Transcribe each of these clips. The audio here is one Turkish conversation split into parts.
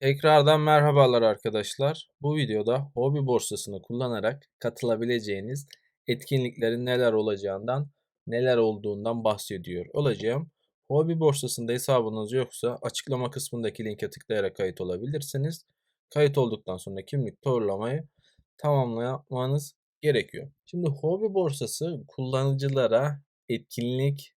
Tekrardan merhabalar arkadaşlar. Bu videoda hobi borsasını kullanarak katılabileceğiniz etkinliklerin neler olacağından, neler olduğundan bahsediyor olacağım. Hobi borsasında hesabınız yoksa açıklama kısmındaki linke tıklayarak kayıt olabilirsiniz. Kayıt olduktan sonra kimlik doğrulamayı tamamlamanız gerekiyor. Şimdi hobi borsası kullanıcılara etkinlik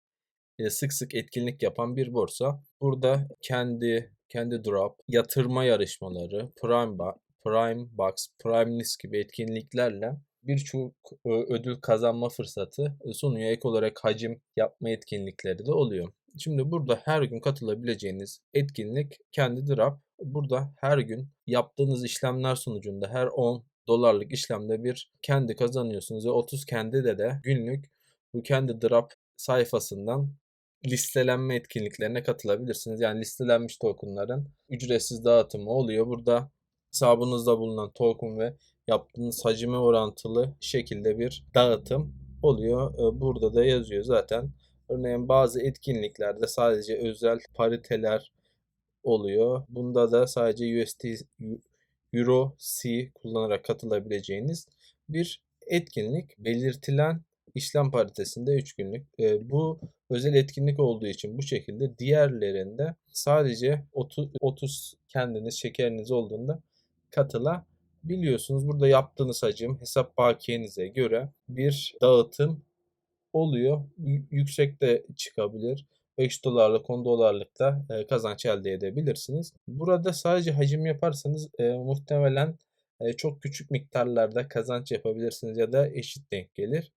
e, sık sık etkinlik yapan bir borsa. Burada kendi kendi drop, yatırma yarışmaları, Prime, Bo- Prime Box, Prime List gibi etkinliklerle birçok ödül kazanma fırsatı e, sunuyor. Ek olarak hacim yapma etkinlikleri de oluyor. Şimdi burada her gün katılabileceğiniz etkinlik kendi drop. Burada her gün yaptığınız işlemler sonucunda her 10 dolarlık işlemde bir kendi kazanıyorsunuz ve 30 kendi de de günlük bu kendi drop sayfasından listelenme etkinliklerine katılabilirsiniz. Yani listelenmiş tokenların ücretsiz dağıtımı oluyor. Burada hesabınızda bulunan token ve yaptığınız hacime orantılı şekilde bir dağıtım oluyor. Ee, Burada da yazıyor zaten. Örneğin bazı etkinliklerde sadece özel pariteler oluyor. Bunda da sadece USD, Euro, C kullanarak katılabileceğiniz bir etkinlik. Belirtilen işlem paritesinde 3 günlük. E, bu özel etkinlik olduğu için bu şekilde diğerlerinde sadece 30, 30 kendiniz şekeriniz olduğunda katılabiliyorsunuz. Burada yaptığınız hacim hesap bakiyenize göre bir dağıtım oluyor. Yüksek de çıkabilir. 5 dolarlık 10 dolarlık da e, kazanç elde edebilirsiniz. Burada sadece hacim yaparsanız e, muhtemelen e, çok küçük miktarlarda kazanç yapabilirsiniz ya da eşit denk gelir.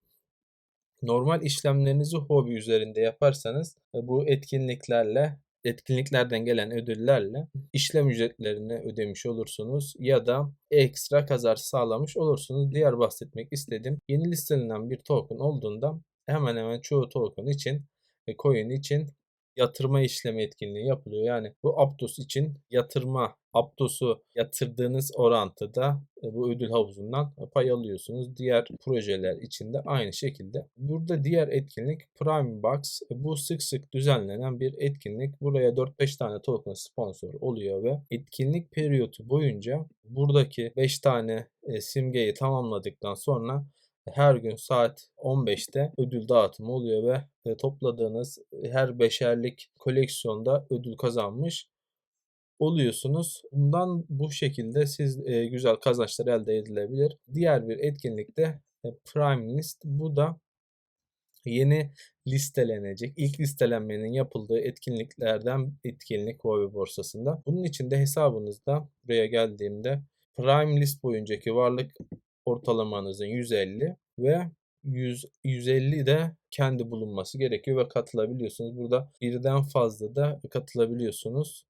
Normal işlemlerinizi hobi üzerinde yaparsanız e, bu etkinliklerle etkinliklerden gelen ödüllerle işlem ücretlerini ödemiş olursunuz ya da ekstra kazanç sağlamış olursunuz. Diğer bahsetmek istediğim yeni listelenen bir token olduğunda hemen hemen çoğu token için coin için yatırma işlemi etkinliği yapılıyor. Yani bu Aptos için yatırma, Aptos'u yatırdığınız orantıda e, bu ödül havuzundan pay alıyorsunuz. Diğer projeler için de aynı şekilde. Burada diğer etkinlik Prime Box. E, Bu sık sık düzenlenen bir etkinlik. Buraya 4-5 tane token sponsor oluyor ve etkinlik periyodu boyunca buradaki 5 tane e, simgeyi tamamladıktan sonra her gün saat 15'te ödül dağıtımı oluyor ve e, topladığınız her beşerlik koleksiyonda ödül kazanmış oluyorsunuz. Bundan bu şekilde siz e, güzel kazançlar elde edilebilir. Diğer bir etkinlik de e, Prime List. Bu da yeni listelenecek. İlk listelenmenin yapıldığı etkinliklerden etkinlik Huobi borsasında. Bunun için de hesabınızda buraya geldiğimde Prime List boyuncaki varlık ortalamanızın 150 ve 100, 150 de kendi bulunması gerekiyor ve katılabiliyorsunuz. Burada birden fazla da katılabiliyorsunuz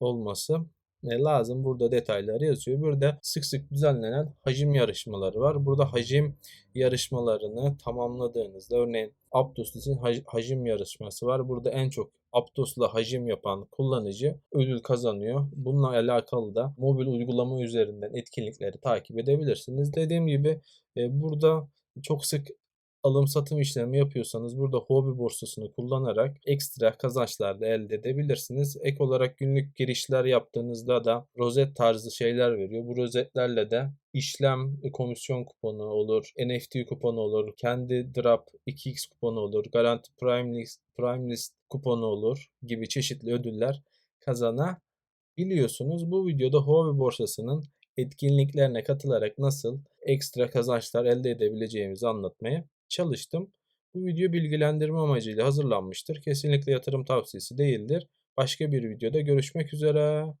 olması e, lazım. Burada detaylar yazıyor. Burada sık sık düzenlenen hacim yarışmaları var. Burada hacim yarışmalarını tamamladığınızda örneğin Aptos için hac- hacim yarışması var. Burada en çok Aptos'la hacim yapan kullanıcı ödül kazanıyor. Bununla alakalı da mobil uygulama üzerinden etkinlikleri takip edebilirsiniz. Dediğim gibi e, burada çok sık alım satım işlemi yapıyorsanız burada hobi borsasını kullanarak ekstra kazançlar da elde edebilirsiniz. Ek olarak günlük girişler yaptığınızda da rozet tarzı şeyler veriyor. Bu rozetlerle de işlem e, komisyon kuponu olur, NFT kuponu olur, kendi drop 2x kuponu olur, garanti prime list, prime list kuponu olur gibi çeşitli ödüller kazanabiliyorsunuz. Bu videoda hobi borsasının etkinliklerine katılarak nasıl ekstra kazançlar elde edebileceğimizi anlatmaya çalıştım. Bu video bilgilendirme amacıyla hazırlanmıştır. Kesinlikle yatırım tavsiyesi değildir. Başka bir videoda görüşmek üzere.